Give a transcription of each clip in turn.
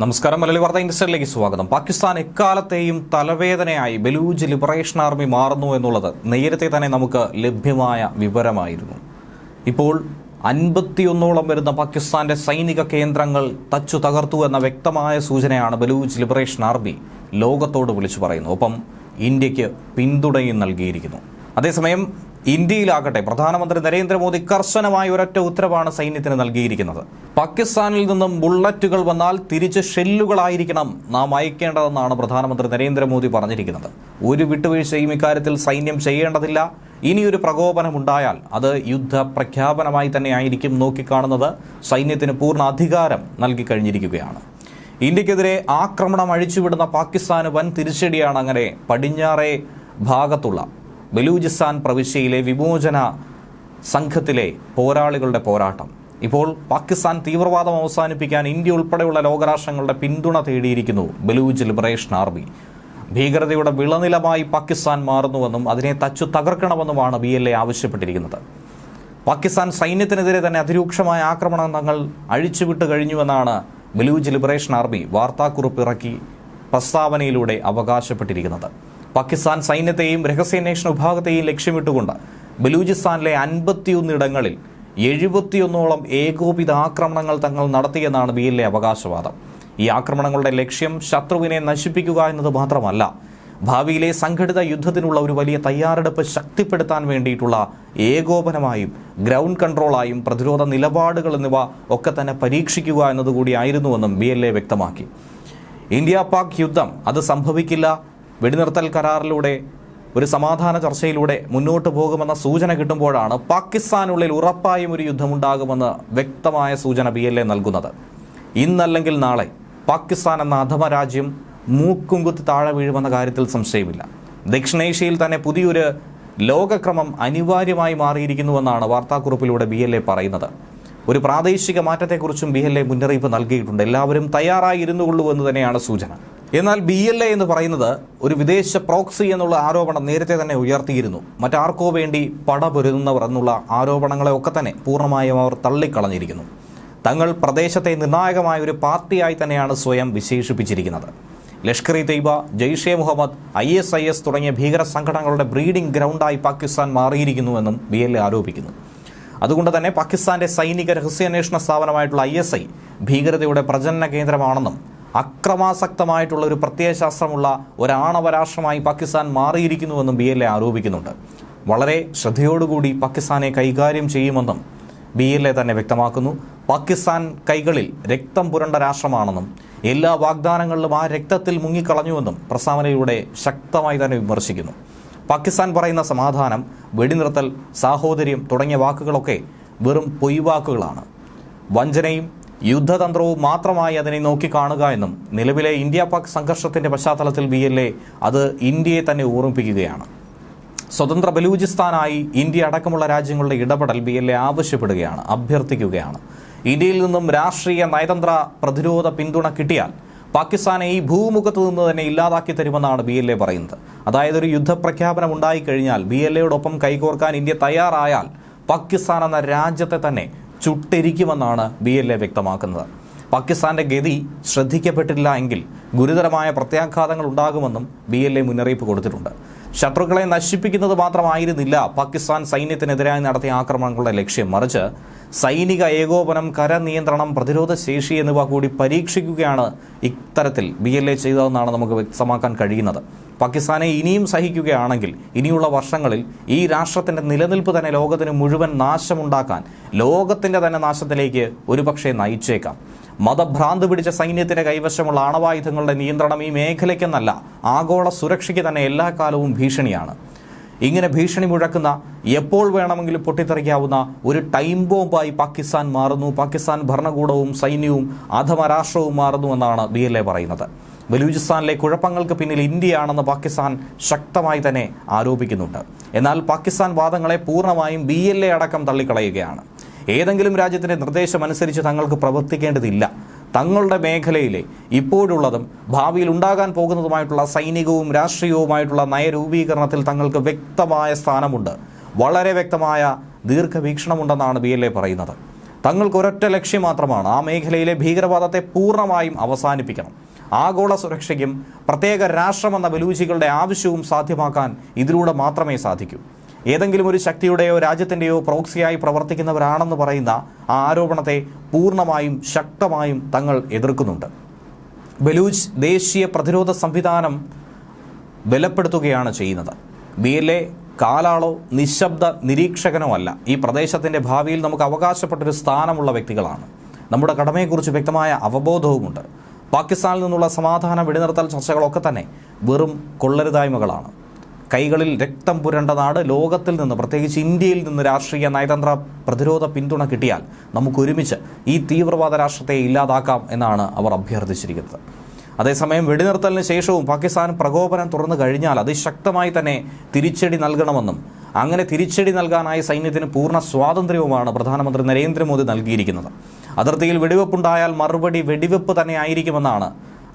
നമസ്കാരം. മലയാളി വാർത്ത ഇൻഡസ്ട്രിയിലേക്ക് സ്വാഗതം. പാകിസ്ഥാൻ എക്കാലത്തെയും തലവേദനയായി ബലൂജ് ലിബറേഷൻ ആർമി മാറുന്നു എന്നുള്ളത് നേരത്തെ തന്നെ നമുക്ക് ലഭ്യമായ വിവരമായിരുന്നു. ഇപ്പോൾ അൻപത്തിയൊന്നോളം വരുന്ന പാകിസ്ഥാന്റെ സൈനിക കേന്ദ്രങ്ങൾ തച്ചു തകർത്തു എന്ന വ്യക്തമായ സൂചനയാണ് ബലൂജ് ലിബറേഷൻ ആർമി ലോകത്തോട് വിളിച്ചു പറയുന്നു ഒപ്പം ഇന്ത്യയ്ക്ക് പിന്തുണയും നൽകിയിരിക്കുന്നു. അതേസമയം ഇന്ത്യയിലാകട്ടെ. പ്രധാനമന്ത്രി നരേന്ദ്രമോദി കർശനമായ ഒരൊറ്റ ഉത്തരവാണ് സൈന്യത്തിന് നൽകിയിരിക്കുന്നത്. പാകിസ്ഥാനിൽ നിന്നും ബുള്ളറ്റുകൾ വന്നാൽ തിരിച്ച് ഷെല്ലുകളായിരിക്കണം നാം അയക്കേണ്ടതെന്നാണ് പ്രധാനമന്ത്രി നരേന്ദ്രമോദി പറഞ്ഞിരിക്കുന്നത്. ഒരു വിട്ടുവീഴ്ചയും ഇക്കാര്യത്തിൽ സൈന്യം ചെയ്യേണ്ടതില്ല. ഇനിയൊരു പ്രകോപനം ഉണ്ടായാൽ അത് യുദ്ധ പ്രഖ്യാപനമായി തന്നെ ആയിരിക്കും നോക്കിക്കാണുന്നത്. സൈന്യത്തിന് പൂർണ അധികാരം നൽകി കഴിഞ്ഞിരിക്കുകയാണ്. ഇന്ത്യക്കെതിരെ ആക്രമണം അഴിച്ചുവിടുന്ന പാകിസ്ഥാന് വൻ തിരിച്ചടിയാണ് അങ്ങനെ പടിഞ്ഞാറേ ഭാഗത്തുള്ള ബലൂചിസ്ഥാൻ പ്രവിശ്യയിലെ വിമോചന സംഘത്തിലെ പോരാളികളുടെ പോരാട്ടം. ഇപ്പോൾ പാകിസ്ഥാൻ തീവ്രവാദം അവസാനിപ്പിക്കാൻ ഇന്ത്യ ഉൾപ്പെടെയുള്ള ലോകരാഷ്ട്രങ്ങളുടെ പിന്തുണ തേടിയിരിക്കുന്നു ബലൂജ് ലിബറേഷൻ ആർമി. ഭീകരതയുടെ വിളനിലമായി പാകിസ്ഥാൻ മാറുന്നുവെന്നും അതിനെ തച്ചു തകർക്കണമെന്നുമാണ് ബി എൽ എ ആവശ്യപ്പെട്ടിരിക്കുന്നത്. പാകിസ്ഥാൻ സൈന്യത്തിനെതിരെ തന്നെ അതിരൂക്ഷമായ ആക്രമണം തങ്ങൾ അഴിച്ചുവിട്ട് കഴിഞ്ഞുവെന്നാണ് ബലൂജ് ലിബറേഷൻ ആർമി വാർത്താക്കുറിപ്പ് ഇറക്കി പ്രസ്താവനയിലൂടെ അവകാശപ്പെട്ടിരിക്കുന്നത്. പാകിസ്ഥാൻ സൈന്യത്തെയും രഹസ്യാന്വേഷണ വിഭാഗത്തെയും ലക്ഷ്യമിട്ടുകൊണ്ട് ബലൂചിസ്ഥാനിലെ അൻപത്തിയൊന്നിടങ്ങളിൽ എഴുപത്തിയൊന്നോളം ഏകോപിത ആക്രമണങ്ങൾ തങ്ങൾ നടത്തിയെന്നാണ് ബി എൽ അവകാശവാദം. ഈ ആക്രമണങ്ങളുടെ ലക്ഷ്യം ശത്രുവിനെ നശിപ്പിക്കുക എന്നത് മാത്രമല്ല ഭാവിയിലെ സംഘടിത യുദ്ധത്തിനുള്ള ഒരു വലിയ തയ്യാറെടുപ്പ് ശക്തിപ്പെടുത്താൻ വേണ്ടിയിട്ടുള്ള ഏകോപനമായും ഗ്രൗണ്ട് കൺട്രോളായും പ്രതിരോധ നിലപാടുകൾ എന്നിവ ഒക്കെ തന്നെ പരീക്ഷിക്കുക എന്നതുകൂടിയായിരുന്നുവെന്നും ബി എൽ എ വ്യക്തമാക്കി. ഇന്ത്യ പാക് യുദ്ധം അത് സംഭവിക്കില്ല വെടിനിർത്തൽ കരാറിലൂടെ ഒരു സമാധാന ചർച്ചയിലൂടെ മുന്നോട്ട് പോകുമെന്ന സൂചന കിട്ടുമ്പോഴാണ് പാകിസ്ഥാനുള്ളിൽ ഉറപ്പായും ഒരു യുദ്ധമുണ്ടാകുമെന്ന് വ്യക്തമായ സൂചന ബി എൽ നൽകുന്നത്. ഇന്നല്ലെങ്കിൽ നാളെ പാകിസ്ഥാൻ എന്ന അധമ രാജ്യം മൂക്കുംകുത്തി താഴെ വീഴുമെന്ന കാര്യത്തിൽ സംശയമില്ല. ദക്ഷിണേഷ്യയിൽ തന്നെ പുതിയൊരു ലോകക്രമം അനിവാര്യമായി മാറിയിരിക്കുന്നുവെന്നാണ് വാർത്താക്കുറിപ്പിലൂടെ ബി എൽ എ പറയുന്നത്. ഒരു പ്രാദേശിക മാറ്റത്തെക്കുറിച്ചും ബി എൽ എ മുന്നറിയിപ്പ് നൽകിയിട്ടുണ്ട്. എല്ലാവരും തയ്യാറായി ഇരുന്നുകൊള്ളൂ എന്ന് തന്നെയാണ് സൂചന. എന്നാൽ ബി എൽ എ എന്ന് പറയുന്നത് ഒരു വിദേശ പ്രോക്സി എന്നുള്ള ആരോപണം നേരത്തെ തന്നെ ഉയർത്തിയിരുന്നു. മറ്റാർക്കോ വേണ്ടി പടപൊരുതുന്നവർ എന്നുള്ള ആരോപണങ്ങളെയൊക്കെ തന്നെ പൂർണമായും അവർ തള്ളിക്കളഞ്ഞിരിക്കുന്നു. തങ്ങൾ പ്രദേശത്തെ നിർണായകമായ ഒരു പാർട്ടിയായി തന്നെയാണ് സ്വയം വിശേഷിപ്പിച്ചിരിക്കുന്നത്. Lashkar e Taiba Jaish Mohammed I S I S തുടങ്ങിയ ഭീകര സംഘടനകളുടെ ബ്രീഡിംഗ് ഗ്രൗണ്ടായി പാകിസ്ഥാൻ മാറിയിരിക്കുന്നുവെന്നും ബി എൽ ആരോപിക്കുന്നു. അതുകൊണ്ട് തന്നെ പാകിസ്ഥാന്റെ സൈനിക രഹസ്യാന്വേഷണ സ്ഥാപനമായിട്ടുള്ള ഐ എസ് ഐ ഭീകരതയുടെ പ്രജനന കേന്ദ്രമാണെന്നും അക്രമാസക്തമായിട്ടുള്ള ഒരു പ്രത്യയശാസ്ത്രമുള്ള ഒരാണവ രാഷ്ട്രമായി പാകിസ്ഥാൻ മാറിയിരിക്കുന്നുവെന്നും ബി എൽ എ ആരോപിക്കുന്നുണ്ട്. വളരെ ശ്രദ്ധയോടുകൂടി പാകിസ്ഥാനെ കൈകാര്യം ചെയ്യുമെന്നും ബി എൽ എ തന്നെ വ്യക്തമാക്കുന്നു. പാകിസ്ഥാൻ കൈകളിൽ രക്തം പുരണ്ട രാഷ്ട്രമാണെന്നും എല്ലാ വാഗ്ദാനങ്ങളിലും ആ രക്തത്തിൽ മുങ്ങിക്കളഞ്ഞുവെന്നും പ്രസ്താവനയിലൂടെ ശക്തമായി തന്നെ വിമർശിക്കുന്നു. പാകിസ്ഥാൻ പറയുന്ന സമാധാനം വെടിനിർത്തൽ സാഹോദര്യം തുടങ്ങിയ വാക്കുകളൊക്കെ വെറും പൊയ്വാക്കുകളാണ്. വഞ്ചനയും യുദ്ധതന്ത്രവും മാത്രമായി അതിനെ നോക്കിക്കാണുക എന്നും നിലവിലെ ഇന്ത്യ പാക് സംഘർഷത്തിന്റെ പശ്ചാത്തലത്തിൽ ബി എൽ എ അത് ഇന്ത്യയെ തന്നെ ഓർമ്മിപ്പിക്കുകയാണ്. സ്വതന്ത്ര ബലൂചിസ്ഥാനായി ഇന്ത്യ അടക്കമുള്ള രാജ്യങ്ങളുടെ ഇടപെടൽ ബി എൽ എ ആവശ്യപ്പെടുകയാണ് അഭ്യർത്ഥിക്കുകയാണ്. ഇന്ത്യയിൽ നിന്നും രാഷ്ട്രീയ നയതന്ത്ര പ്രതിരോധ പിന്തുണ കിട്ടിയാൽ പാകിസ്ഥാനെ ഈ ഭൂമുഖത്ത് നിന്ന് തന്നെ ഇല്ലാതാക്കി തരുമെന്നാണ് ബി എൽ എ പറയുന്നത്. അതായത് ഒരു യുദ്ധപ്രഖ്യാപനം ഉണ്ടായിക്കഴിഞ്ഞാൽ ബി എൽ എയോടൊപ്പം കൈകോർക്കാൻ ഇന്ത്യ തയ്യാറായാൽ പാകിസ്ഥാൻ എന്ന രാജ്യത്തെ തന്നെ ചുട്ടിരിക്കുമെന്നാണ് ബി എൽ എ വ്യക്തമാക്കുന്നത്. പാകിസ്ഥാന്റെ ഗതി ശ്രദ്ധിക്കപ്പെട്ടില്ല എങ്കിൽ ഗുരുതരമായ പ്രത്യാഘാതങ്ങൾ ഉണ്ടാകുമെന്നും ബി എൽ എ മുന്നറിയിപ്പ് കൊടുത്തിട്ടുണ്ട്. ശത്രുക്കളെ നശിപ്പിക്കുന്നത് മാത്രമായിരുന്നില്ല പാകിസ്ഥാൻ സൈന്യത്തിനെതിരായി നടത്തിയ ആക്രമണങ്ങളുടെ ലക്ഷ്യം. മറിച്ച് സൈനിക ഏകോപനം കരനിയന്ത്രണം പ്രതിരോധ ശേഷി എന്നിവ കൂടി പരീക്ഷിക്കുകയാണ് ഇത്തരത്തിൽ ബി എൽ എ ചെയ്തതെന്നാണ് നമുക്ക് വ്യക്തമാക്കാൻ കഴിയുന്നത്. പാകിസ്ഥാനെ ഇനിയും സഹിക്കുകയാണെങ്കിൽ ഇനിയുള്ള വർഷങ്ങളിൽ ഈ രാഷ്ട്രത്തിന്റെ നിലനിൽപ്പ് തന്നെ ലോകത്തിന് മുഴുവൻ നാശമുണ്ടാക്കാൻ ലോകത്തിന്റെ തന്നെ നാശത്തിലേക്ക് ഒരുപക്ഷെ നയിച്ചേക്കാം. മതഭ്രാന്ത് പിടിച്ച സൈന്യത്തിന്റെ കൈവശമുള്ള ആണവായുധങ്ങളുടെ നിയന്ത്രണം ഈ മേഖലയ്ക്കെന്നല്ല ആഗോള സുരക്ഷയ്ക്ക് തന്നെ എല്ലാ കാലവും ഭീഷണിയാണ്. ഇങ്ങനെ ഭീഷണി മുഴക്കുന്ന എപ്പോൾ വേണമെങ്കിലും പൊട്ടിത്തെറിക്കാവുന്ന ഒരു ടൈം ബോംബായി പാകിസ്ഥാൻ മാറുന്നു പാകിസ്ഥാൻ ഭരണകൂടവും സൈന്യവും അധമ രാഷ്ട്രവും മാറുന്നു എന്നാണ് ബി എൽ എ പറയുന്നത്. ബലൂചിസ്ഥാനിലെ കുഴപ്പങ്ങൾക്ക് പിന്നിൽ ഇന്ത്യയാണെന്ന് പാകിസ്ഥാൻ ശക്തമായി തന്നെ ആരോപിക്കുന്നുണ്ട്. എന്നാൽ പാകിസ്ഥാൻ വാദങ്ങളെ പൂർണമായും ബി എൽ എ അടക്കം തള്ളിക്കളയുകയാണ്. ഏതെങ്കിലും രാജ്യത്തിന്റെ നിർദ്ദേശം അനുസരിച്ച് തങ്ങൾക്ക് പ്രവർത്തിക്കേണ്ടതില്ല. തങ്ങളുടെ മേഖലയിലെ ഇപ്പോഴുള്ളതും ഭാവിയിൽ ഉണ്ടാകാൻ പോകുന്നതുമായിട്ടുള്ള സൈനികവും രാഷ്ട്രീയവുമായിട്ടുള്ള നയരൂപീകരണത്തിൽ തങ്ങൾക്ക് വ്യക്തമായ സ്ഥാനമുണ്ട്. വളരെ വ്യക്തമായ ദീർഘവീക്ഷണമുണ്ടെന്നാണ് ബി എൽ എ പറയുന്നത്. തങ്ങൾക്ക് ഒരൊറ്റ ലക്ഷ്യം മാത്രമാണ് ആ മേഖലയിലെ ഭീകരവാദത്തെ പൂർണമായും അവസാനിപ്പിക്കണം. ആഗോള സുരക്ഷയ്ക്കും പ്രത്യേക രാഷ്ട്രമെന്ന ബലൂചികളുടെ ആവശ്യവും സാധ്യമാക്കാൻ ഇതിലൂടെ മാത്രമേ സാധിക്കൂ. ഏതെങ്കിലും ഒരു ശക്തിയുടെയോ രാജ്യത്തിന്റെയോ പ്രോക്സിയായി പ്രവർത്തിക്കുന്നവരാണെന്ന് പറയുന്ന ആ ആരോപണത്തെ പൂർണമായും ശക്തമായും തങ്ങൾ എതിർക്കുന്നുണ്ട്. ബലൂച്ച് ദേശീയ പ്രതിരോധ സംവിധാനം ബലപ്പെടുത്തുകയാണ് ചെയ്യുന്നത്. ബി എൽ എ കാലാളോ നിശബ്ദ നിരീക്ഷകനോ അല്ല. ഈ പ്രദേശത്തിന്റെ ഭാവിയിൽ നമുക്ക് അവകാശപ്പെട്ടൊരു സ്ഥാനമുള്ള വ്യക്തികളാണ്. നമ്മുടെ കടമയെക്കുറിച്ച് വ്യക്തമായ അവബോധവുമുണ്ട്. പാകിസ്ഥാനിൽ നിന്നുള്ള സമാധാനം വെടിനിർത്തൽ ചർച്ചകളൊക്കെ തന്നെ വെറും കൊള്ളരുതായ്മകളാണ്. കൈകളിൽ രക്തം പുരണ്ട നാട് ലോകത്തിൽ നിന്ന് പ്രത്യേകിച്ച് ഇന്ത്യയിൽ നിന്ന് രാഷ്ട്രീയ നയതന്ത്ര പ്രതിരോധ പിന്തുണ കിട്ടിയാൽ നമുക്കൊരുമിച്ച് ഈ തീവ്രവാദ രാഷ്ട്രത്തെ ഇല്ലാതാക്കാം എന്നാണ് അവർ അഭ്യർത്ഥിച്ചിരിക്കുന്നത്. അതേസമയം വെടിനിർത്തലിന് ശേഷവും പാകിസ്ഥാൻ പ്രകോപനം തുറന്നു കഴിഞ്ഞാൽ അതിശക്തമായി തന്നെ തിരിച്ചടി നൽകണമെന്നും അങ്ങനെ തിരിച്ചടി നൽകാനായ സൈന്യത്തിന് പൂർണ സ്വാതന്ത്ര്യവുമാണ് പ്രധാനമന്ത്രി നരേന്ദ്രമോദി നൽകിയിരിക്കുന്നത്. അതിർത്തിയിൽ വെടിവെപ്പുണ്ടായാൽ മറുപടി വെടിവെപ്പ് തന്നെ ആയിരിക്കുമെന്നാണ്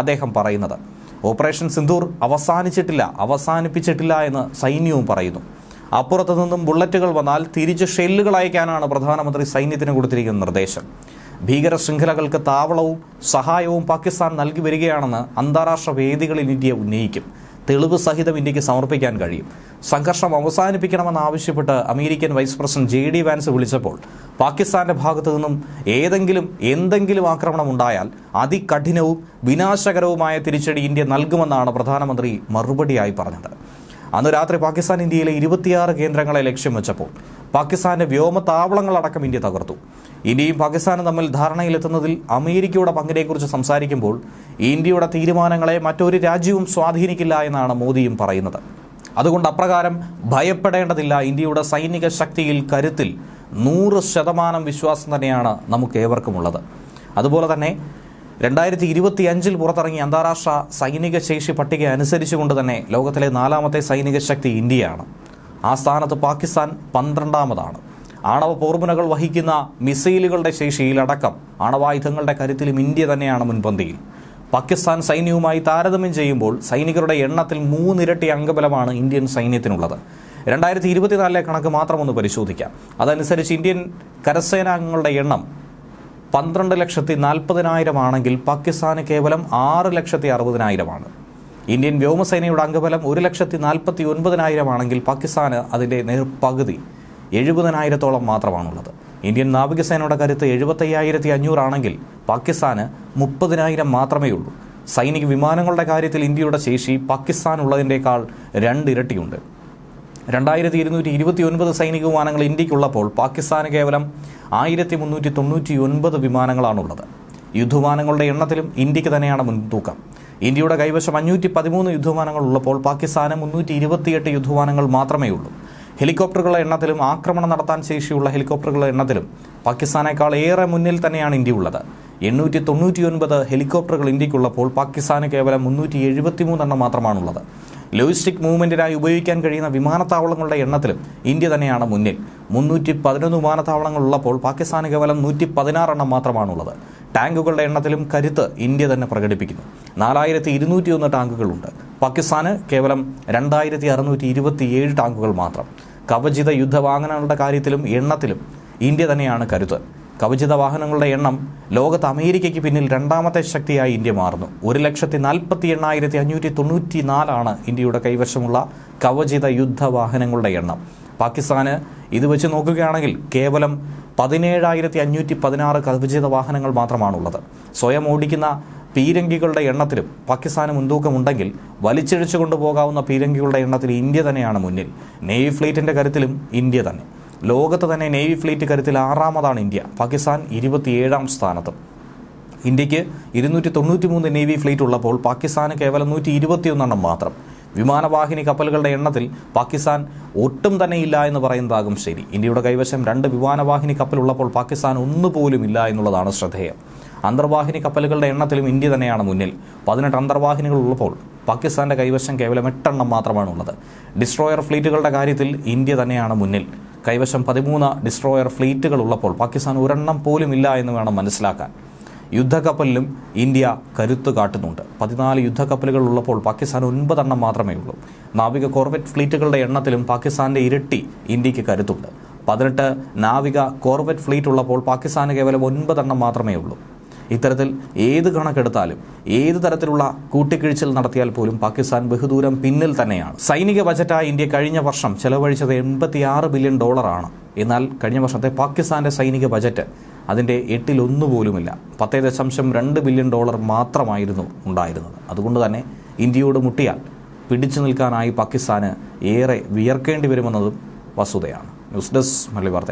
അദ്ദേഹം പറയുന്നത്. ഓപ്പറേഷൻ സിന്ധൂർ അവസാനിച്ചിട്ടില്ല അവസാനിപ്പിച്ചിട്ടില്ല എന്ന് സൈന്യവും പറയുന്നു. അപ്പുറത്തു നിന്നും ബുള്ളറ്റുകൾ വന്നാൽ തിരിച്ച് ഷെല്ലുകൾ അയക്കാനാണ് പ്രധാനമന്ത്രി സൈന്യത്തിന് കൊടുത്തിരിക്കുന്ന നിർദ്ദേശം. ഭീകര ശൃംഖലകൾക്ക് താവളവും സഹായവും പാകിസ്ഥാൻ നൽകി വരികയാണെന്ന് അന്താരാഷ്ട്ര വേദികളിൽ ഇന്ത്യ ഉന്നയിക്കും. തെളിവ് സഹിതം ഇന്ത്യയ്ക്ക് സമർപ്പിക്കാൻ കഴിയും. സംഘർഷം അവസാനിപ്പിക്കണമെന്നാവശ്യപ്പെട്ട് American vice president J D Vance വിളിച്ചപ്പോൾ പാകിസ്ഥാന്റെ ഭാഗത്തു നിന്നും ഏതെങ്കിലും എന്തെങ്കിലും ആക്രമണം ഉണ്ടായാൽ അതികഠിനവും വിനാശകരവുമായ തിരിച്ചടി ഇന്ത്യ നൽകുമെന്നാണ് പ്രധാനമന്ത്രി മറുപടിയായി പറഞ്ഞത്. അന്ന് രാത്രി പാകിസ്ഥാൻ ഇന്ത്യയിലെ ഇരുപത്തിയാറ് കേന്ദ്രങ്ങളെ ലക്ഷ്യം വെച്ചപ്പോൾ പാകിസ്ഥാന്റെ വ്യോമതാവളങ്ങളടക്കം ഇന്ത്യ തകർത്തു. ഇന്ത്യയും പാകിസ്ഥാനും തമ്മിൽ ധാരണയിലെത്തുന്നതിൽ അമേരിക്കയുടെ പങ്കിനെക്കുറിച്ച് സംസാരിക്കുമ്പോൾ ഇന്ത്യയുടെ തീരുമാനങ്ങളെ മറ്റൊരു രാജ്യവും സ്വാധീനിക്കില്ല എന്നാണ് മോദിയും പറയുന്നത്. അതുകൊണ്ട് അപ്രകാരം ഭയപ്പെടേണ്ടതില്ല ഇന്ത്യയുടെ സൈനിക ശക്തിയിൽ കരുത്തിൽ നൂറ് ശതമാനം വിശ്വാസം തന്നെയാണ് നമുക്ക് ഏവർക്കുമുള്ളത് അതുപോലെ തന്നെ രണ്ടായിരത്തി ഇരുപത്തി അഞ്ചിൽ പുറത്തിറങ്ങിയ അന്താരാഷ്ട്ര സൈനിക ശേഷി പട്ടിക അനുസരിച്ചുകൊണ്ട് തന്നെ ലോകത്തിലെ നാലാമത്തെ സൈനിക ശക്തി ഇന്ത്യയാണ്. ആ സ്ഥാനത്ത് പാകിസ്ഥാൻ പന്ത്രണ്ടാമതാണ്. ആണവ പോർമുനകൾ വഹിക്കുന്ന മിസൈലുകളുടെ ശേഷിയിലടക്കം ആണവായുധങ്ങളുടെ കരുത്തിലും ഇന്ത്യ തന്നെയാണ് മുൻപന്തിയിൽ. പാകിസ്ഥാൻ സൈന്യവുമായി താരതമ്യം ചെയ്യുമ്പോൾ സൈനികരുടെ എണ്ണത്തിൽ മൂന്നിരട്ടി അംഗബലമാണ് ഇന്ത്യൻ സൈന്യത്തിനുള്ളത്. രണ്ടായിരത്തി ഇരുപത്തിനാലിലെ കണക്ക് മാത്രം ഒന്ന് പരിശോധിക്കാം. അതനുസരിച്ച് ഇന്ത്യൻ കരസേനാംഗങ്ങളുടെ എണ്ണം പന്ത്രണ്ട് ലക്ഷത്തി നാൽപ്പതിനായിരം ആണെങ്കിൽ പാകിസ്ഥാന് കേവലം ആറ് ലക്ഷത്തി അറുപതിനായിരമാണ്. ഇന്ത്യൻ വ്യോമസേനയുടെ അംഗബലം ഒരു ലക്ഷത്തി നാൽപ്പത്തി ഒൻപതിനായിരം ആണെങ്കിൽ പാകിസ്ഥാന് അതിന്റെ നേർപകുതി എഴുപതിനായിരത്തോളം മാത്രമാണുള്ളത്. ഇന്ത്യൻ നാവികസേനയുടെ കരുത്ത് എഴുപത്തയ്യായിരത്തി അഞ്ഞൂറാണെങ്കിൽ പാകിസ്ഥാന് മുപ്പതിനായിരം മാത്രമേ ഉള്ളൂ. സൈനിക വിമാനങ്ങളുടെ കാര്യത്തിൽ ഇന്ത്യയുടെ ശേഷി പാകിസ്ഥാൻ ഉള്ളതിന്റെക്കാൾ രണ്ടിരട്ടിയുണ്ട്. രണ്ടായിരത്തി ഇരുന്നൂറ്റി ഇരുപത്തി ഒൻപത് സൈനിക വിമാനങ്ങൾ ഇന്ത്യക്കുള്ളപ്പോൾ പാകിസ്ഥാന് കേവലം ആയിരത്തി മുന്നൂറ്റി തൊണ്ണൂറ്റി ഒൻപത് വിമാനങ്ങളാണുള്ളത്. യുദ്ധവിമാനങ്ങളുടെ എണ്ണത്തിലും ഇന്ത്യയ്ക്ക് തന്നെയാണ് മുൻതൂക്കം. ഇന്ത്യയുടെ കൈവശം അഞ്ഞൂറ്റി പതിമൂന്ന് യുദ്ധവിമാനങ്ങൾ ഉള്ളപ്പോൾ പാകിസ്ഥാന് മുന്നൂറ്റി ഇരുപത്തിയെട്ട് യുദ്ധവിമാനങ്ങൾ മാത്രമേ ഉള്ളൂ ഹെലികോപ്റ്ററുകളുടെ എണ്ണത്തിലും ആക്രമണം നടത്താൻ ശേഷിയുള്ള ഹെലികോപ്റ്ററുകളുടെ എണ്ണത്തിലും പാകിസ്ഥാനേക്കാൾ ഏറെ മുന്നിൽ തന്നെയാണ് ഇന്ത്യ ഉള്ളത് എണ്ണൂറ്റി തൊണ്ണൂറ്റി ഒൻപത് ഹെലികോപ്റ്ററുകൾ ഇന്ത്യക്കുള്ളപ്പോൾ പാകിസ്ഥാന് കേവലം മുന്നൂറ്റി എഴുപത്തി മൂന്നെണ്ണം മാത്രമാണുള്ളത്. ലോജിസ്റ്റിക് മൂവ്മെന്റിനായി ഉപയോഗിക്കാൻ കഴിയുന്ന വിമാനത്താവളങ്ങളുടെ എണ്ണത്തിലും ഇന്ത്യ തന്നെയാണ് മുന്നിൽ. മുന്നൂറ്റി പതിനൊന്ന് വിമാനത്താവളങ്ങൾ ഉള്ളപ്പോൾ പാകിസ്ഥാന് കേവലം നൂറ്റി പതിനാറെണ്ണം മാത്രമാണുള്ളത്. ടാങ്കുകളുടെ എണ്ണത്തിലും കരുത്ത് ഇന്ത്യ തന്നെ പ്രകടിപ്പിക്കുന്നു. നാലായിരത്തി ഇരുന്നൂറ്റി ഒന്ന് ടാങ്കുകളുണ്ട്. പാകിസ്ഥാന് കേവലം രണ്ടായിരത്തി അറുന്നൂറ്റി ഇരുപത്തിയേഴ് ടാങ്കുകൾ മാത്രം. കവചിത യുദ്ധവാഹനങ്ങളുടെ കാര്യത്തിലും എണ്ണത്തിലും ഇന്ത്യ തന്നെയാണ് കരുത്ത്. കവചിത വാഹനങ്ങളുടെ എണ്ണം ലോകത്ത് അമേരിക്കയ്ക്ക് പിന്നിൽ രണ്ടാമത്തെ ശക്തിയായി ഇന്ത്യ മാറുന്നു. ഒരു ലക്ഷത്തി നാൽപ്പത്തി എണ്ണായിരത്തി അഞ്ഞൂറ്റി തൊണ്ണൂറ്റി നാലാണ് ഇന്ത്യയുടെ കൈവശമുള്ള കവചിത യുദ്ധ വാഹനങ്ങളുടെ എണ്ണം. പാകിസ്ഥാന് ഇത് വെച്ച് നോക്കുകയാണെങ്കിൽ കേവലം പതിനേഴായിരത്തി അഞ്ഞൂറ്റി പതിനാറ് കവചിത വാഹനങ്ങൾ മാത്രമാണുള്ളത്. സ്വയം ഓടിക്കുന്ന പീരങ്കികളുടെ എണ്ണത്തിലും പാകിസ്ഥാന് മുൻതൂക്കമുണ്ടെങ്കിൽ വലിച്ചിഴച്ചു കൊണ്ടുപോകാവുന്ന പീരങ്കികളുടെ എണ്ണത്തിൽ ഇന്ത്യ തന്നെയാണ് മുന്നിൽ. നേവി ഫ്ലീറ്റിന്റെ കരുത്തിലും ഇന്ത്യ തന്നെ. ലോകത്ത് തന്നെ നേവി ഫ്ലീറ്റ് കരുത്തിൽ ആറാമതാണ് ഇന്ത്യ. പാകിസ്ഥാൻ ഇരുപത്തിയേഴാം സ്ഥാനത്ത്. ഇന്ത്യയ്ക്ക് ഇരുന്നൂറ്റി തൊണ്ണൂറ്റി മൂന്ന് നേവി ഫ്ലീറ്റ് ഉള്ളപ്പോൾ പാകിസ്ഥാന് കേവലം നൂറ്റി ഇരുപത്തിയൊന്നെണ്ണം മാത്രം. വിമാനവാഹിനി കപ്പലുകളുടെ എണ്ണത്തിൽ പാകിസ്ഥാൻ ഒട്ടും തന്നെ ഇല്ല എന്ന് പറയുന്നതാകും ശരി. ഇന്ത്യയുടെ കൈവശം രണ്ട് വിമാനവാഹിനി കപ്പലുള്ളപ്പോൾ പാകിസ്ഥാൻ ഒന്നുപോലും ഇല്ല എന്നുള്ളതാണ് ശ്രദ്ധേയം. അന്തർവാഹിനി കപ്പലുകളുടെ എണ്ണത്തിലും ഇന്ത്യ തന്നെയാണ് മുന്നിൽ. പതിനെട്ട് അന്തർവാഹിനികൾ ഉള്ളപ്പോൾ പാകിസ്ഥാന്റെ കൈവശം കേവലം എട്ടെണ്ണം മാത്രമാണുള്ളത്. ഡിസ്ട്രോയർ ഫ്ലീറ്റുകളുടെ കാര്യത്തിൽ ഇന്ത്യ തന്നെയാണ് മുന്നിൽ. കൈവശം പതിമൂന്ന് ഡിസ്ട്രോയർ ഫ്ലീറ്റുകൾ ഉള്ളപ്പോൾ പാകിസ്ഥാൻ ഒരെണ്ണം പോലും ഇല്ല എന്ന് വേണം മനസ്സിലാക്കാൻ. യുദ്ധക്കപ്പലിലും ഇന്ത്യ കരുത്ത് കാട്ടുന്നുണ്ട്. പതിനാല് യുദ്ധക്കപ്പലുകൾ ഉള്ളപ്പോൾ പാകിസ്ഥാൻ ഒൻപതെണ്ണം മാത്രമേ ഉള്ളൂ. നാവിക കോർവെറ്റ് ഫ്ലീറ്റുകളുടെ എണ്ണത്തിലും പാകിസ്ഥാന്റെ ഇരട്ടി ഇന്ത്യയ്ക്ക് കരുത്തുണ്ട്. പതിനെട്ട് നാവിക കോർവെറ്റ് ഫ്ലീറ്റ് ഉള്ളപ്പോൾ പാകിസ്ഥാന് കേവലം ഒൻപതെണ്ണം മാത്രമേ ഉള്ളൂ. ഇത്തരത്തിൽ ഏത് കണക്കെടുത്താലും ഏത് തരത്തിലുള്ള കൂട്ടിക്കിഴിച്ചിൽ നടത്തിയാൽ പോലും പാകിസ്ഥാൻ ബഹുദൂരം പിന്നിൽ തന്നെയാണ്. സൈനിക ബജറ്റായി ഇന്ത്യ കഴിഞ്ഞ വർഷം ചെലവഴിച്ചത് എൺപത്തിയാറ് ബില്യൺ ഡോളറാണ്. എന്നാൽ കഴിഞ്ഞ വർഷത്തെ പാകിസ്ഥാന്റെ സൈനിക ബജറ്റ് അതിന്റെ എട്ടിലൊന്നു പോലുമില്ല. പത്തേ ദശാംശം രണ്ട് ബില്യൺ ഡോളർ മാത്രമായിരുന്നു ഉണ്ടായിരുന്നത്. അതുകൊണ്ട് തന്നെ ഇന്ത്യയോട് മുട്ടിയാൽ പിടിച്ചു നിൽക്കാനായി പാകിസ്ഥാന് ഏറെ വിയർക്കേണ്ടി വരുമെന്നതും വസ്തുതയാണ്. ന്യൂസ് ഡെസ്ക് മല്ലി വാർത്ത